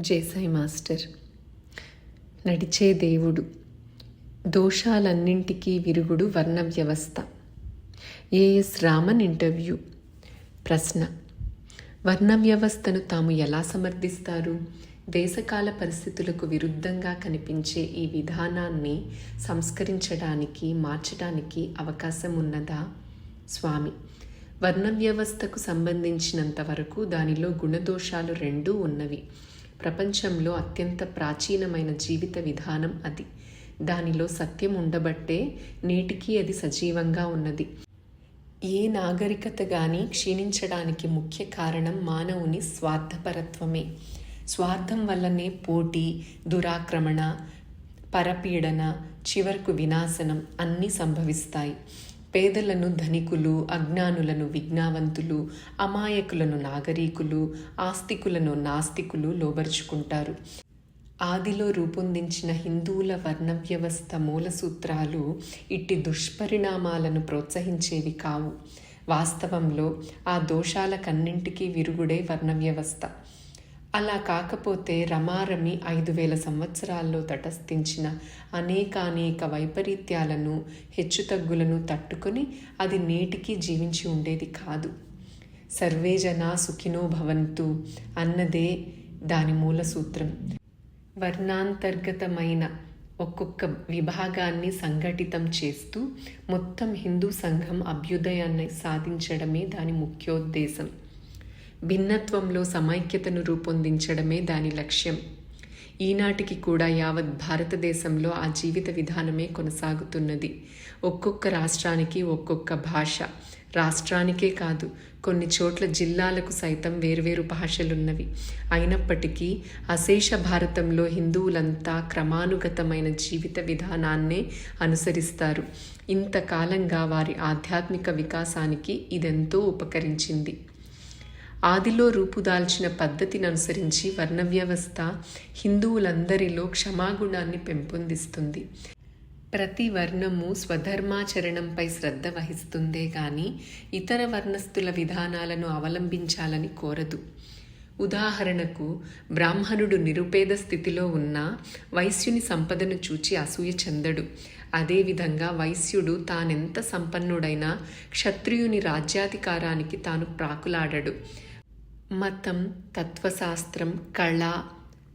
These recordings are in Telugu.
జేసాయి మాస్టర్. నడిచే దేవుడు దోషాలన్నింటికీ విరుగుడు వర్ణ వ్యవస్థ ఏఎస్ రామన్ ఇంటర్వ్యూ. ప్రశ్న వర్ణ వ్యవస్థను తాము ఎలా సమర్థిస్తారు? దేశకాల పరిస్థితులకు విరుద్ధంగా కనిపించే ఈ విధానాన్ని సంస్కరించడానికి మార్చడానికి అవకాశం ఉన్నదా? స్వామి వర్ణ వ్యవస్థకు సంబంధించినంత వరకు దానిలో గుణదోషాలు రెండూ ఉన్నవి. ప్రపంచంలో అత్యంత ప్రాచీనమైన జీవిత విధానం అది. దానిలో సత్యం ఉండబట్టే నేటికి అది సజీవంగా ఉన్నది. ఏ నాగరికత గాని క్షీణించడానికి ముఖ్య కారణం మానవుని స్వార్థపరత్వమే. స్వార్థం వల్లనే పోటీ దురాక్రమణ పరపీడన చివరకు వినాశనం అన్నీ సంభవిస్తాయి. పేదలను ధనికులు అజ్ఞానులను విజ్ఞావంతులు అమాయకులను నాగరీకులు ఆస్తికులను నాస్తికులు లోబరుచుకుంటారు. ఆదిలో రూపొందించిన హిందువుల వర్ణ వ్యవస్థ మూల సూత్రాలు ఇట్టి దుష్పరిణామాలను ప్రోత్సహించేవి కావు. వాస్తవంలో ఆ దోషాలకన్నింటికీ విరుగుడే వర్ణ వ్యవస్థ అలా కాకపోతే రమారమి ఐదు వేల సంవత్సరాల్లో తటస్థించిన అనేకానేక వైపరీత్యాలను హెచ్చుతగ్గులను తట్టుకొని అది నేటికి జీవించి ఉండేది కాదు. సర్వే జనా సుఖినో భవంతు అన్నదే దాని మూల సూత్రం. వర్ణాంతర్గతమైన ఒక్కొక్క విభాగాన్ని సంఘటితం చేస్తూ మొత్తం హిందూ సంఘం అభ్యుదయాన్ని సాధించడమే దాని ముఖ్యోద్దేశం. భిన్నత్వంలో సమైక్యతను రూపొందించడమే దాని లక్ష్యం. ఈనాటికి కూడా యావత్ భారతదేశంలో ఆ జీవిత విధానమే కొనసాగుతున్నది. ఒక్కొక్క రాష్ట్రానికి ఒక్కొక్క భాష. రాష్ట్రానికే కాదు కొన్ని చోట్ల జిల్లాలకు సైతం వేర్వేరు భాషలున్నవి. అయినప్పటికీ అశేష భారతంలో హిందువులంతా క్రమానుగతమైన జీవిత విధానాన్నే అనుసరిస్తారు. ఇంతకాలంగా వారి ఆధ్యాత్మిక వికాసానికి ఇదెంతో ఉపకరించింది. ఆదిలో రూపుదాల్చిన పద్ధతిని అనుసరించి వర్ణ వ్యవస్థ హిందువులందరిలో క్షమాగుణాన్ని పెంపొందిస్తుంది. ప్రతి వర్ణము స్వధర్మాచరణంపై శ్రద్ధ వహిస్తుందే కానీ ఇతర వర్ణస్థుల విధానాలను అవలంబించాలని కోరదు. ఉదాహరణకు బ్రాహ్మణుడు నిరుపేద స్థితిలో ఉన్న వైశ్యుని సంపదను చూచి అసూయ చెందడు. అదేవిధంగా వైశ్యుడు తానెంత సంపన్నుడైనా క్షత్రియుని రాజ్యాధికారానికి తాను ప్రాకులాడడు. మతం తత్వశాస్త్రం కళ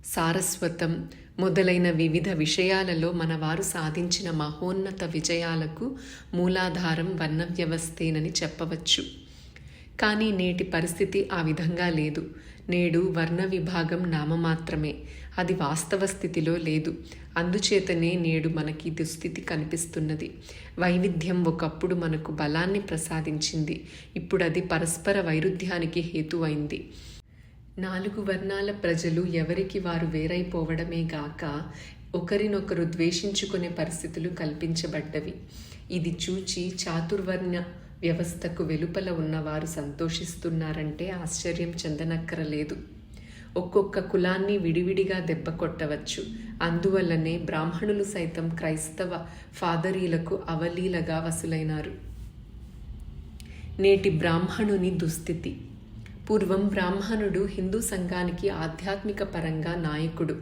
సారస్వతం మొదలైన వివిధ విషయాలలో మన వారు సాధించిన మహోన్నత విజయాలకు మూలాధారం వర్ణ వ్యవస్థేనని చెప్పవచ్చు. కానీ నేటి పరిస్థితి ఆ విధంగా లేదు. నేడు వర్ణ విభాగం నామమాత్రమే. అది వాస్తవ స్థితిలో లేదు. అందుచేతనే నేడు మనకి దుస్థితి కనిపిస్తున్నది. వైవిధ్యం ఒకప్పుడు మనకు బలాన్ని ప్రసాదించింది. ఇప్పుడు అది పరస్పర వైరుధ్యానికి హేతువైంది. నాలుగు వర్ణాల ప్రజలు ఎవరికి వారు వేరైపోవడమే గాక ఒకరినొకరు ద్వేషించుకునే పరిస్థితులు కల్పించబడ్డవి. ఇది చూచి చాతుర్వర్ణ వ్యవస్థకు వెలుపల ఉన్నవారు సంతోషిస్తున్నారంటే ఆశ్చర్యం చెందనక్కరలేదు. ఒక్కొక్క కులాన్ని విడివిడిగా దెబ్బ కొట్టవచ్చు. అందువల్లనే బ్రాహ్మణులు సైతం క్రైస్తవ ఫాదరీలకు అవలీలగా వసులైనారు. నేటి బ్రాహ్మణుని దుస్థితి. పూర్వం బ్రాహ్మణుడు హిందూ సంఘానికి ఆధ్యాత్మిక పరంగా నాయకుడు.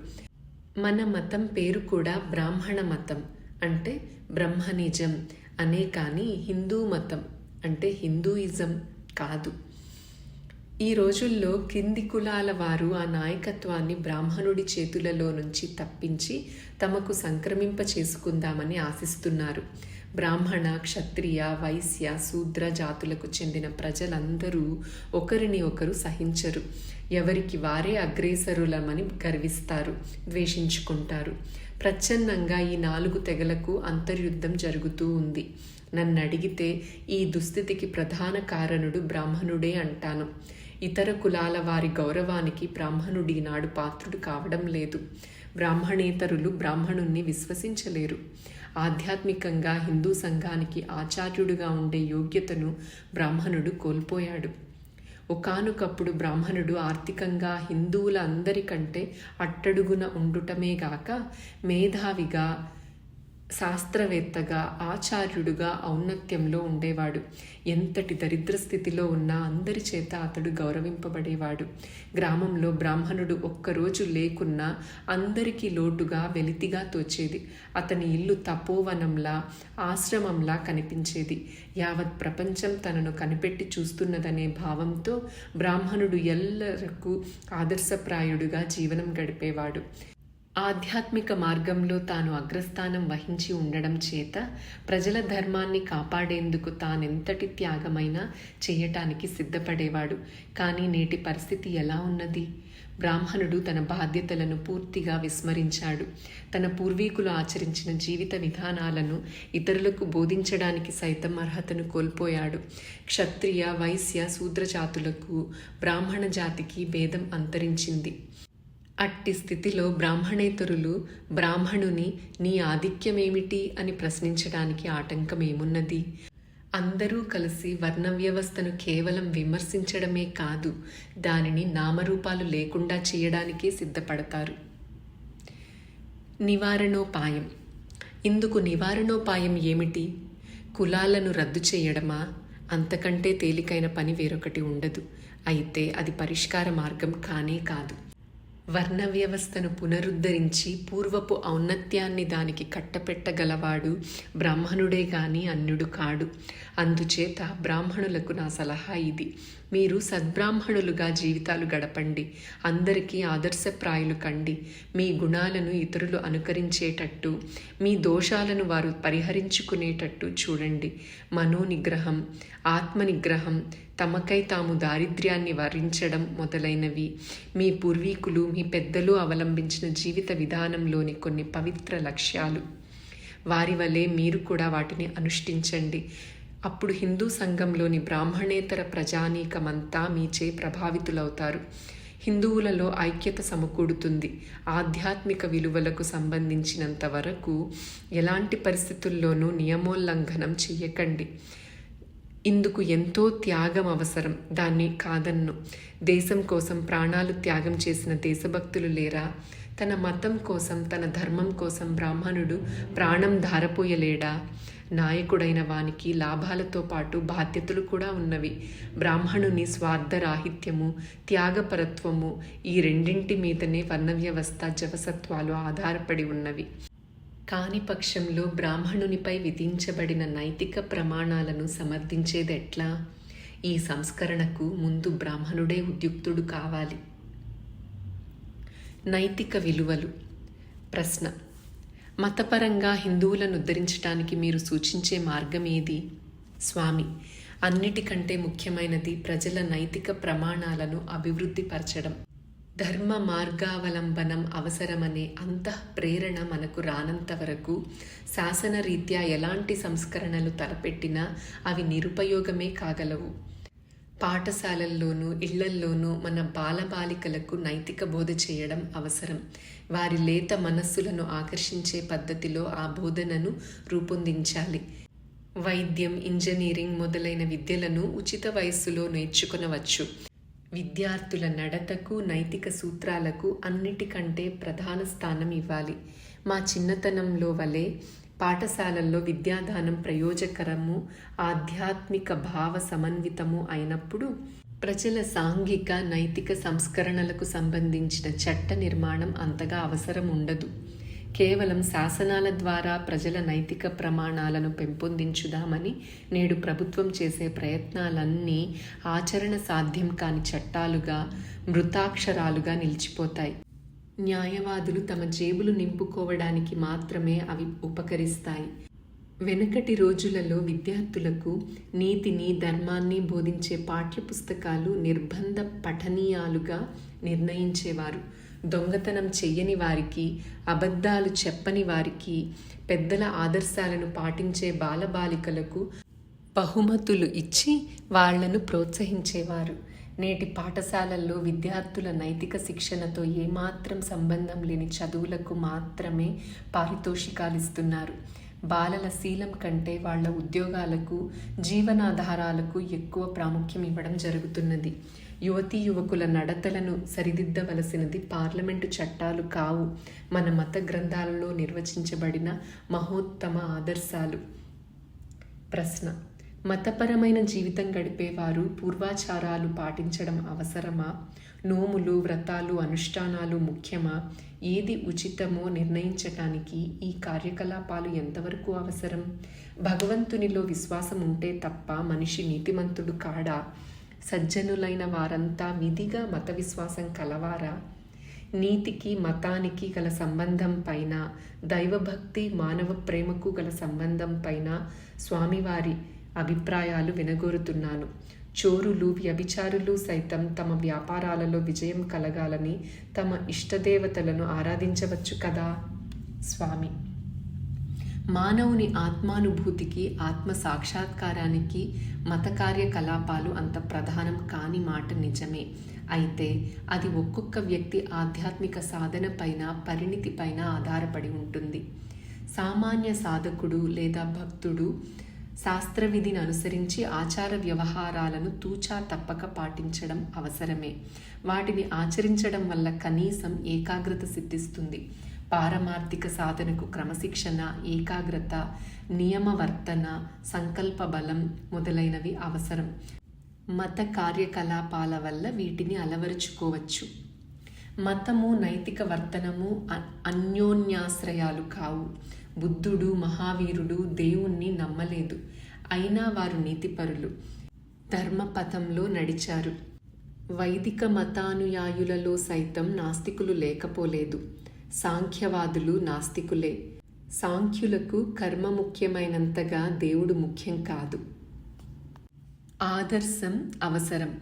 మన మతం పేరు కూడా బ్రాహ్మణ మతం. అంటే బ్రహ్మనిజం. అనే కానీ హిందూ మతం. అంటే హిందూయిజం కాదు. ఈ రోజుల్లో కింది కులాల వారు ఆ నాయకత్వాన్ని బ్రాహ్మణుడి చేతులలో నుంచి తప్పించి తమకు సంక్రమింప చేసుకుందామని ఆశిస్తున్నారు. బ్రాహ్మణ క్షత్రియ వైశ్య శూద్ర జాతులకు చెందిన ప్రజలందరూ ఒకరిని ఒకరు సహించరు. ఎవరికి వారే అగ్రేసరులమని గర్విస్తారు ద్వేషించుకుంటారు. ప్రచ్ఛన్నంగా ఈ నాలుగు తెగలకు అంతర్యుద్ధం జరుగుతూ ఉంది. నన్ను అడిగితే ఈ దుస్థితికి ప్రధాన కారణుడు బ్రాహ్మణుడే అంటాను. ఇతర కులాల వారి గౌరవానికి బ్రాహ్మణుడి నాడు పాత్రుడు కావడం లేదు. బ్రాహ్మణేతరులు బ్రాహ్మణుణ్ణి విశ్వసించలేరు. ఆధ్యాత్మికంగా హిందూ సంఘానికి ఆచార్యుడుగా ఉండే యోగ్యతను బ్రాహ్మణుడు కోల్పోయాడు. ఒకనొకప్పుడు బ్రాహ్మణుడు ఆర్థికంగా హిందువుల అందరికంటే అట్టడుగున ఉండుటమే గాక మేధావిగా శాస్త్రవేత్తగా ఆచార్యుడుగా ఔన్నత్యంలో ఉండేవాడు. ఎంతటి దరిద్ర స్థితిలో ఉన్నా అందరి చేత అతడు గౌరవింపబడేవాడు. గ్రామంలో బ్రాహ్మణుడు ఒక్కరోజు లేకున్నా అందరికీ లోటుగా వెలితిగా తోచేది. అతని ఇల్లు తపోవనంలా ఆశ్రమంలా కనిపించేది. యావత్ ప్రపంచం తనను కనిపెట్టి చూస్తున్నదనే భావంతో బ్రాహ్మణుడు ఎల్లరకు ఆదర్శప్రాయుడుగా జీవనం గడిపేవాడు. ఆధ్యాత్మిక మార్గంలో తాను అగ్రస్థానం వహించి ఉండడం చేత ప్రజల ధర్మాన్ని కాపాడేందుకు తానెంతటి త్యాగమైనా చేయటానికి సిద్ధపడేవాడు. కానీ నేటి పరిస్థితి ఎలా ఉన్నది? బ్రాహ్మణుడు తన బాధ్యతలను పూర్తిగా విస్మరించాడు. తన పూర్వీకులు ఆచరించిన జీవిత విధానాలను ఇతరులకు బోధించడానికి సైతం అర్హతను కోల్పోయాడు. క్షత్రియ వైశ్య శూద్రజాతులకు బ్రాహ్మణ జాతికి భేదం అంతరించింది. అట్టి స్థితిలో బ్రాహ్మణేతరులు బ్రాహ్మణుని నీ ఆధిక్యమేమిటి? అని ప్రశ్నించడానికి ఆటంకం ఏమున్నది అందరూ కలిసి వర్ణ వ్యవస్థను కేవలం విమర్శించడమే కాదు దానిని నామరూపాలు లేకుండా చేయడానికే సిద్ధపడతారు. నివారణోపాయం. ఇందుకు నివారణోపాయం ఏమిటి? కులాలను రద్దు చేయడమా? అంతకంటే తేలికైన పని వేరొకటి ఉండదు. అయితే అది పరిష్కార మార్గం కానే కాదు. వర్ణ వ్యవస్థను పునరుద్ధరించి పూర్వపు ఔన్నత్యాన్ని దానికి కట్టపెట్టగలవాడు బ్రాహ్మణుడే గాని అన్యుడు కాడు. అందుచేత బ్రాహ్మణులకు నా సలహా ఇది. మీరు సద్బ్రాహ్మణులుగా జీవితాలు గడపండి. అందరికీ ఆదర్శప్రాయులు కండి. మీ గుణాలను ఇతరులు అనుకరించేటట్టు మీ దోషాలను వారు పరిహరించుకునేటట్టు చూడండి. మనోనిగ్రహం ఆత్మనిగ్రహం తమకై తాము దారిద్ర్యాన్ని వరించడం మొదలైనవి. మీ పూర్వీకులు మీ పెద్దలు అవలంబించిన జీవిత విధానంలోని కొన్ని పవిత్ర లక్ష్యాలు. వారి వలె మీరు కూడా వాటిని అనుష్ఠించండి. అప్పుడు హిందూ సంఘంలోని బ్రాహ్మణేతర ప్రజానీకమంతా మీచే ప్రభావితులవుతారు. హిందువులలో ఐక్యత సమకూడుతుంది. ఆధ్యాత్మిక విలువలకు సంబంధించినంత వరకు ఎలాంటి పరిస్థితుల్లోనూ నియమోల్లంఘనం చెయ్యకండి. ఇందుకు ఎంతో త్యాగం అవసరం. దాన్ని కాదన్ను. దేశం కోసం ప్రాణాలు త్యాగం చేసిన దేశభక్తులు లేరా? తన మతం కోసం తన ధర్మం కోసం బ్రాహ్మణుడు ప్రాణం ధారపోయలేడా? నాయకుడైన వానికి లాభాలతో పాటు బాధ్యతలు కూడా ఉన్నవి. బ్రాహ్మణుని స్వార్థరాహిత్యము త్యాగపరత్వము ఈ రెండింటి మీదనే వర్ణ వ్యవస్థ జవసత్వాలు ఆధారపడి ఉన్నవి. కాని పక్షంలో బ్రాహ్మణునిపై విధించబడిన నైతిక ప్రమాణాలను సమర్థించేది ఎట్లా? ఈ సంస్కరణకు ముందు బ్రాహ్మణుడే ఉద్యుక్తుడు కావాలి. నైతిక విలువలు. ప్రశ్న. మతపరంగా హిందువులను ఉద్ధరించడానికి మీరు సూచించే మార్గం ఏది? స్వామి అన్నిటికంటే ముఖ్యమైనది ప్రజల నైతిక ప్రమాణాలను అభివృద్ధిపరచడం. ధర్మ మార్గావలంబనం అవసరమనే అంతః ప్రేరణ మనకు రానంత వరకు శాసనరీత్యా ఎలాంటి సంస్కరణలు తలపెట్టినా అవి నిరుపయోగమే కాగలవు. పాఠశాలల్లోనూ ఇళ్ళల్లోనూ మన బాలబాలికలకు నైతిక బోధ చేయడం అవసరం. వారి లేత మనస్సులను ఆకర్షించే పద్ధతిలో ఆ బోధనను రూపొందించాలి. వైద్యం ఇంజనీరింగ్ మొదలైన విద్యలను ఉచిత వయస్సులో నేర్చుకునవచ్చు. విద్యార్థుల నడతకు నైతిక సూత్రాలకు అన్నిటికంటే ప్రధాన స్థానం ఇవ్వాలి. మా చిన్నతనంలో వలె పాఠశాలల్లో విద్యాదానం ప్రయోజకరము ఆధ్యాత్మిక భావ సమన్వితము అయినప్పుడు ప్రజల సాంఘిక నైతిక సంస్కరణలకు సంబంధించిన చట్ట నిర్మాణం అంతగా అవసరం ఉండదు కేవలం శాసనాల ద్వారా ప్రజల నైతిక ప్రమాణాలను పెంపొందించుదామని నేడు ప్రభుత్వం చేసే ప్రయత్నాలన్నీ ఆచరణ సాధ్యం కాని చట్టాలుగా మృతాక్షరాలుగా నిలిచిపోతాయి. న్యాయవాదులు తమ జేబులు నింపుకోవడానికి మాత్రమే అవి ఉపకరిస్తాయి. వెనుకటి రోజులలో విద్యార్థులకు నీతిని ధర్మాన్ని బోధించే పాఠ్యపుస్తకాలు నిర్బంధ పఠనీయాలుగా నిర్ణయించేవారు. దొంగతనం చెయ్యని వారికి అబద్ధాలు చెప్పని వారికి పెద్దల ఆదర్శాలను పాటించే బాలబాలికలకు బహుమతులు ఇచ్చి వాళ్ళను ప్రోత్సహించేవారు. నేటి పాఠశాలల్లో విద్యార్థుల నైతిక శిక్షణతో ఏమాత్రం సంబంధం లేని చదువులకు మాత్రమే పారితోషికాలు ఇస్తున్నారు బాలల శీలం కంటే వాళ్ళ ఉద్యోగాలకు జీవనాధారాలకు ఎక్కువ ప్రాముఖ్యం ఇవ్వడం జరుగుతున్నది. యువతీ యువకుల నడతలను సరిదిద్దవలసినది పార్లమెంటు చట్టాలు కావు. మన మత గ్రంథాలలో నిర్వచించబడిన మహోత్తమ ఆదర్శాలు. ప్రశ్న. మతపరమైన జీవితం గడిపేవారు పూర్వాచారాలు పాటించడం అవసరమా? నోములు వ్రతాలు అనుష్ఠానాలు ముఖ్యమా? ఏది ఉచితమో నిర్ణయించటానికి ఈ కార్యకలాపాలు ఎంతవరకు అవసరం? భగవంతునిలో విశ్వాసం ఉంటే తప్ప మనిషి నీతిమంతుడు కాడా? సజ్జనులైన వారంతా విధిగా మత విశ్వాసం కలవారా? నీతికి మతానికి గల సంబంధం పైన దైవభక్తి మానవ ప్రేమకు గల సంబంధం పైన స్వామివారి అభిప్రాయాలు వినగోరుతున్నాను. చోరులు వ్యభిచారులు సైతం తమ వ్యాపారాలలో విజయం కలగాలని తమ ఇష్టదేవతలను ఆరాధించవచ్చు కదా? స్వామి మానవుని ఆత్మానుభూతికి ఆత్మ సాక్షాత్కారానికి మత కార్యకలాపాలు అంత ప్రధానం కాని మాట నిజమే. అయితే అది ఒక్కొక్క వ్యక్తి ఆధ్యాత్మిక సాధన పైన పరిణితి పైన ఆధారపడి ఉంటుంది. సామాన్య సాధకుడు లేదా భక్తుడు శాస్త్రవిధిని అనుసరించి ఆచార వ్యవహారాలను తూచా తప్పక పాటించడం అవసరమే. వాటిని ఆచరించడం వల్ల కనీసం ఏకాగ్రత సిద్ధిస్తుంది. పారమార్థిక సాధనకు క్రమశిక్షణ ఏకాగ్రత నియమవర్తన సంకల్ప బలం మొదలైనవి అవసరం. మత కార్యకలాపాల వల్ల వీటిని అలవరుచుకోవచ్చు. మతము నైతిక వర్తనము అన్యోన్యాశ్రయాలు కావు. బుద్ధుడు మహావీరుడు దేవుణ్ణి నమ్మలేదు. అయినా వారు నీతిపరులు. ధర్మపథంలో నడిచారు. వైదిక మతానుయాయులలో సైతం నాస్తికులు లేకపోలేదు. సాంఖ్యవాదులు నాస్తికులే. సాంఖ్యులకు కర్మ ముఖ్యమైనంతగా దేవుడు ముఖ్యం కాదు. ఆదర్శం అవసరం.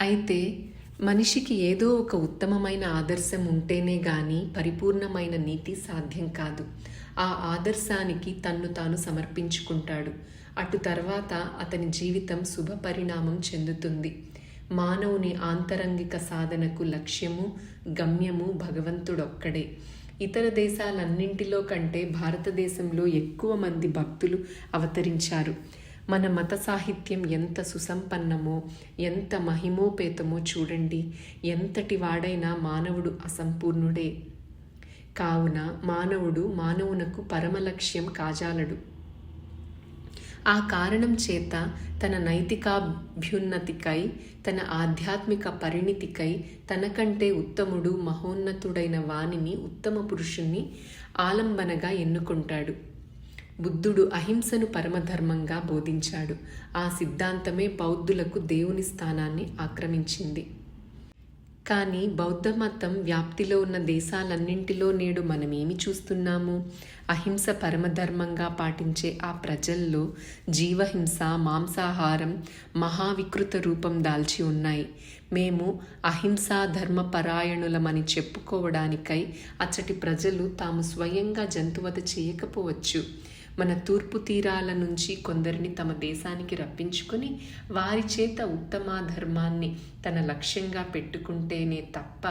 అయితే మనిషికి ఏదో ఒక ఉత్తమమైన ఆదర్శం ఉంటేనే గాని పరిపూర్ణమైన నీతి సాధ్యం కాదు. ఆ ఆదర్శానికి తన్ను తాను సమర్పించుకుంటాడు. అటు తర్వాత అతని జీవితం శుభ పరిణామం చెందుతుంది. మానవుని ఆంతరంగిక సాధనకు లక్ష్యము గమ్యము భగవంతుడొక్కడే. ఇతర దేశాలన్నింటిలో కంటే భారతదేశంలో ఎక్కువ మంది భక్తులు అవతరించారు. మన మత సాహిత్యం ఎంత సుసంపన్నమో ఎంత మహిమోపేతమో చూడండి. ఎంతటి వాడైనా మానవుడు అసంపూర్ణుడే. కావున మానవుడు మానవునకు పరమలక్ష్యం కాజాలడు. ఆ కారణం చేత తన నైతికాభ్యున్నతికై తన ఆధ్యాత్మిక పరిణితికై తనకంటే ఉత్తముడు మహోన్నతుడైన వాణిని ఉత్తమ పురుషుణ్ణి ఆలంబనగా ఎన్నుకుంటాడు. బుద్ధుడు అహింసను పరమధర్మంగా బోధించాడు. ఆ సిద్ధాంతమే బౌద్ధులకు దేవుని స్థానాన్ని ఆక్రమించింది. కానీ బౌద్ధ మతం వ్యాప్తిలో ఉన్న దేశాలన్నింటిలో నేడు మనమేమి చూస్తున్నాము? అహింస పరమధర్మంగా పాటించే ఆ ప్రజల్లో జీవహింస మాంసాహారం మహావికృత రూపం దాల్చి ఉన్నాయి. మేము అహింసా ధర్మపరాయణులమని చెప్పుకోవడానికై అచ్చటి ప్రజలు తాము స్వయంగా జంతువత చేయకపోవచ్చు. మన తూర్పు తీరాల నుంచి కొందరిని తమ దేశానికి రప్పించుకొని వారి చేత ఉత్తమ ధర్మాన్ని తన లక్ష్యంగా పెట్టుకుంటేనే తప్ప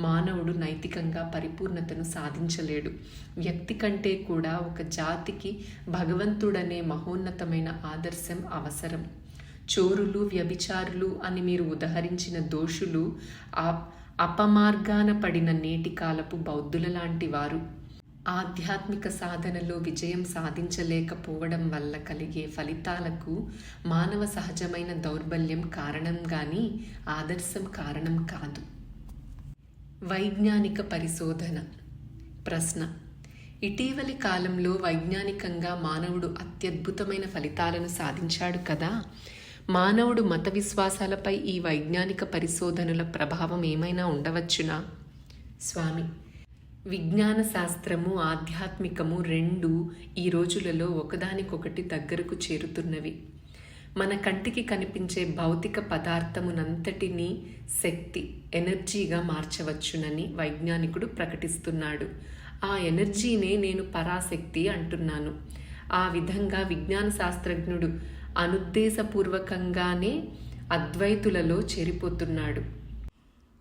మానవుడు నైతికంగా పరిపూర్ణతను సాధించలేడు. వ్యక్తి కంటే కూడా ఒక జాతికి భగవంతుడనే మహోన్నతమైన ఆదర్శం అవసరం. చోరులు వ్యభిచారులు అని మీరు ఉదహరించిన దోషులు అపమార్గాన పడిన నేటి కాలపు బౌద్ధుల లాంటి వారు. ఆధ్యాత్మిక సాధనలో విజయం సాధించలేకపోవడం వల్ల కలిగే ఫలితాలకు మానవ సహజమైన దౌర్బల్యం కారణం కానీ ఆదర్శం కారణం కాదు. వైజ్ఞానిక పరిశోధన. ప్రశ్న. ఇటీవలి కాలంలో వైజ్ఞానికంగా మానవుడు అత్యద్భుతమైన ఫలితాలను సాధించాడు కదా? మానవుడు మత విశ్వాసాలపై ఈ వైజ్ఞానిక పరిశోధనల ప్రభావం ఏమైనా ఉండవచ్చునా? స్వామి. విజ్ఞాన శాస్త్రము ఆధ్యాత్మికము రెండు ఈ రోజులలో ఒకదానికొకటి దగ్గరకు చేరుతున్నవి. మన కంటికి కనిపించే భౌతిక పదార్థమునంతటినీ శక్తి ఎనర్జీగా మార్చవచ్చునని వైజ్ఞానికుడు ప్రకటిస్తున్నాడు. ఆ ఎనర్జీనే నేను పరాశక్తి అంటున్నాను. ఆ విధంగా విజ్ఞాన శాస్త్రజ్ఞుడు అనుద్దేశపూర్వకంగానే అద్వైతులలో చేరిపోతున్నాడు.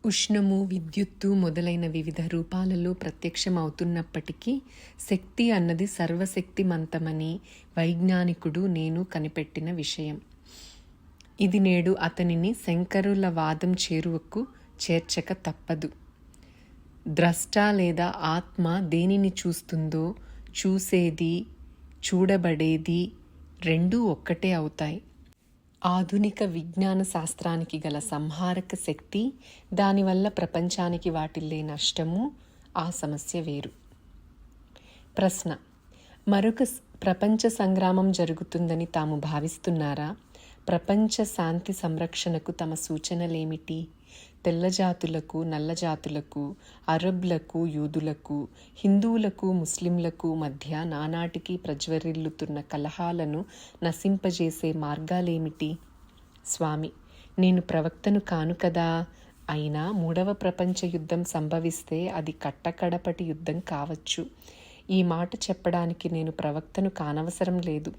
ఉష్ణము విద్యుత్తు మొదలైన వివిధ రూపాలలో ప్రత్యక్షమవుతున్నప్పటికీ శక్తి అన్నది సర్వశక్తిమంతమని వైజ్ఞానికుడు నేను కనిపెట్టిన విషయం. ఇది నేడు అతనిని శంకరుల వాదం చేరువకు చేర్చక తప్పదు. ద్రష్ట లేదా ఆత్మ దేనిని చూస్తుందో చూసేది చూడబడేది రెండూ ఒక్కటే అవుతాయి. ఆధునిక విజ్ఞాన శాస్త్రానికి గల సంహారక శక్తి దానివల్ల ప్రపంచానికి వాటిల్లే నష్టము ఆ సమస్య వేరు. ప్రశ్న. మరొక ప్రపంచ సంగ్రామం జరుగుతుందని తాము భావిస్తున్నారా? ప్రపంచ శాంతి సంరక్షణకు తమ సూచనలేమిటి? తెల్లజాతులకు నల్లజాతులకు అరబ్లకు యూదులకు హిందువులకు ముస్లింలకు మధ్య నానాటికి ప్రజ్వరిల్లుతున్న కలహాలను నశింపజేసే మార్గాలేమిటి? స్వామి నేను ప్రవక్తను కాను కదా? అయినా మూడవ ప్రపంచ యుద్ధం సంభవిస్తే అది కట్టకడపటి యుద్ధం కావచ్చు. ఈ మాట చెప్పడానికి నేను ప్రవక్తను కానవసరం లేదు.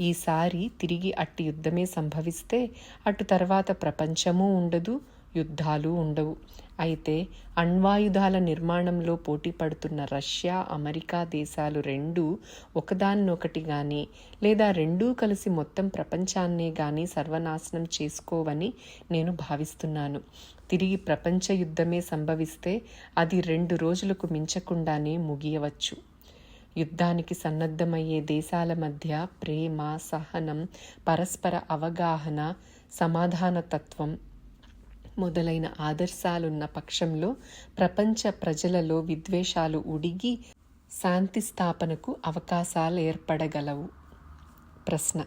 ఈసారి తిరిగి అట్టి యుద్ధమే సంభవిస్తే అటు తర్వాత ప్రపంచమూ ఉండదు యుద్ధాలు ఉండవు. అయితే అణ్వాయుధాల నిర్మాణంలో పోటీ పడుతున్న రష్యా అమెరికా దేశాలు రెండూ ఒకదాన్నొకటి కానీ లేదా రెండూ కలిసి మొత్తం ప్రపంచాన్నే కానీ సర్వనాశనం చేసుకోవని నేను భావిస్తున్నాను. తిరిగి ప్రపంచ యుద్ధమే సంభవిస్తే అది రెండు రోజులకు మించకుండానే ముగియవచ్చు. యుద్ధానికి సన్నద్ధమయ్యే దేశాల మధ్య ప్రేమ సహనం పరస్పర అవగాహన సమాధాన తత్వం మొదలైన ఆదర్శాలున్న పక్షంలో ప్రపంచ ప్రజలలో విద్వేషాలు ఉడిగి శాంతి స్థాపనకు అవకాశాలు ఏర్పడగలవు. ప్రశ్న.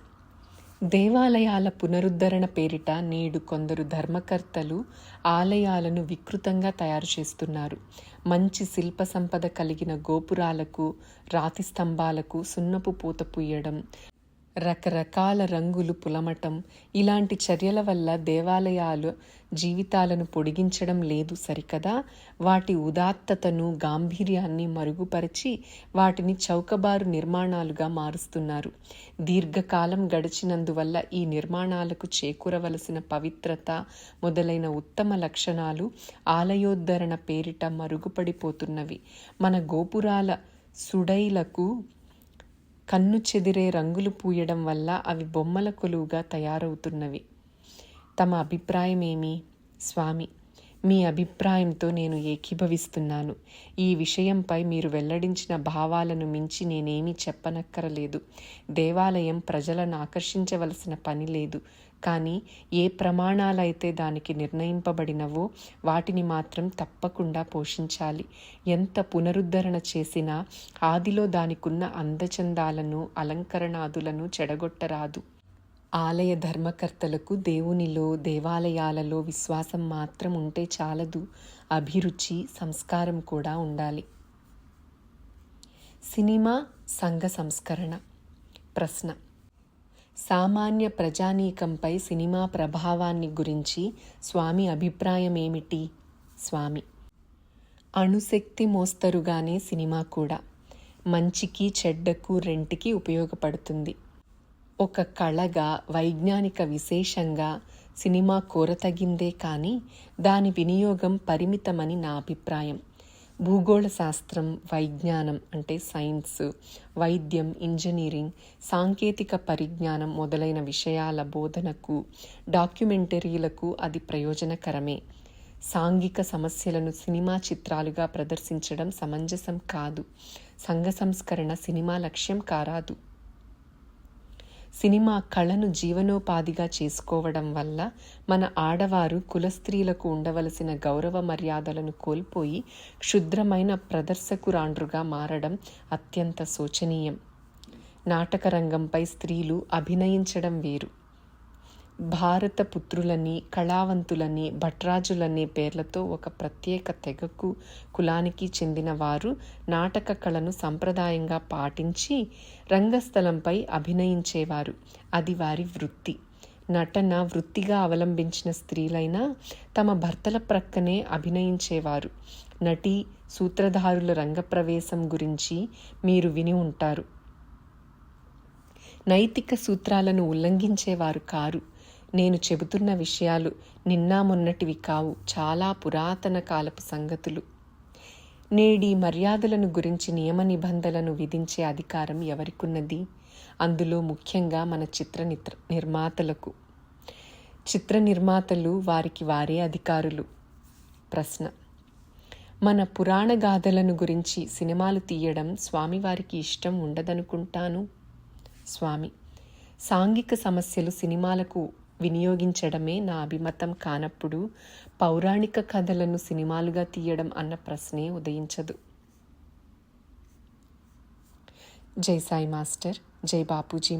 దేవాలయాల పునరుద్ధరణ పేరిట నేడు కొందరు ధర్మకర్తలు ఆలయాలను వికృతంగా తయారు చేస్తున్నారు. మంచి శిల్ప సంపద కలిగిన గోపురాలకు రాతి స్తంభాలకు సున్నపు పూత పూయడం రకరకాల రంగులు పులమటం. ఇలాంటి చర్యల వల్ల దేవాలయాలు జీవితాలను పొడిగించడం లేదు సరికదా? వాటి ఉదాత్తతను గాంభీర్యాన్ని మరుగుపరిచి వాటిని చౌకబారు నిర్మాణాలుగా మారుస్తున్నారు. దీర్ఘకాలం గడిచినందువల్ల ఈ నిర్మాణాలకు చేకూరవలసిన పవిత్రత మొదలైన ఉత్తమ లక్షణాలు ఆలయోద్ధరణ పేరిట మరుగుపడిపోతున్నవి. మన గోపురాల సుడైలకు కన్ను చెదిరే రంగులు పూయడం వల్ల అవి బొమ్మల కొలువుగా తయారవుతున్నవి. తమ అభిప్రాయం ఏమి స్వామి మీ అభిప్రాయంతో నేను ఏకీభవిస్తున్నాను. ఈ విషయంపై మీరు వెల్లడించిన భావాలను మించి నేనేమీ చెప్పనక్కరలేదు. దేవాలయం ప్రజలను ఆకర్షించవలసిన పని లేదు. కానీ ఏ ప్రమాణాలైతే దానికి నిర్ణయింపబడినవో వాటిని మాత్రం తప్పకుండా పోషించాలి. ఎంత పునరుద్ధరణ చేసినా ఆదిలో దానికున్న అందచందాలను అలంకరణాదులను చెడగొట్టరాదు. ఆలయ ధర్మకర్తలకు దేవునిలో దేవాలయాలలో విశ్వాసం మాత్రం ఉంటే చాలదు. అభిరుచి సంస్కారం కూడా ఉండాలి. సినిమా సంఘ సంస్కరణ. ప్రశ్న సామాన్య ప్రజానీకంపై సినిమా ప్రభావాన్ని గురించి స్వామి అభిప్రాయం ఏమిటి స్వామి. అణుశక్తి మోస్తరుగానే సినిమా కూడా. మంచికి చెడ్డకు రెంటికి ఉపయోగపడుతుంది. ఒక కళగా వైజ్ఞానిక విశేషంగా సినిమా కోరతగిందే కానీ దాని వినియోగం పరిమితమని నా అభిప్రాయం. భూగోళ శాస్త్రం వైజ్ఞానం అంటే సైన్స్ వైద్యం ఇంజనీరింగ్ సాంకేతిక పరిజ్ఞానం మొదలైన విషయాల బోధనకు డాక్యుమెంటరీలకు అది ప్రయోజనకరమే. సాంఘిక సమస్యలను సినిమా చిత్రాలుగా ప్రదర్శించడం సమంజసం కాదు. సంఘ సంస్కరణ సినిమా లక్ష్యం కారాదు. సినిమా కళను జీవనోపాధిగా చేసుకోవడం వల్ల మన ఆడవారు కులస్త్రీలకు ఉండవలసిన గౌరవ మర్యాదలను కోల్పోయి క్షుద్రమైన ప్రదర్శకురాండ్రుగా మారడం అత్యంత శోచనీయం. నాటకరంగంపై స్త్రీలు అభినయించడం వేరు. భారత పుత్రులని కళావంతులని భట్రాజులనే పేర్లతో ఒక ప్రత్యేక తెగకు కులానికి చెందిన వారు నాటక కళను సంప్రదాయంగా పాటించి రంగస్థలంపై అభినయించేవారు. అది వారి వృత్తి. నటన వృత్తిగా అవలంబించిన స్త్రీలైనా తమ భర్తల ప్రక్కనే అభినయించేవారు. నటి సూత్రధారుల రంగప్రవేశం గురించి మీరు విని ఉంటారు. నైతిక సూత్రాలను ఉల్లంఘించేవారు కారు. నేను చెబుతున్న విషయాలు నిన్న మొన్నటివి కావు. చాలా పురాతన కాలపు సంగతులు. నేడి మర్యాదలను గురించి నియమ నిబంధనలను విధించే అధికారం ఎవరికున్నది? అందులో ముఖ్యంగా మన చిత్ర నిత్ర నిర్మాతలకు. చిత్ర నిర్మాతలు వారికి వారే అధికారులు. ప్రశ్న. మన పురాణ గాథలను గురించి సినిమాలు తీయడం స్వామివారికి ఇష్టం ఉండదనుకుంటాను? స్వామి. సాంఘిక సమస్యలు సినిమాలకు వినియోగించడమే నా అభిమతం కానప్పుడు పౌరాణిక కథలను సినిమాలుగా తీయడం అన్న ప్రశ్నే ఉదయించదు. జై సాయి మాస్టర్ జై బాపూజీ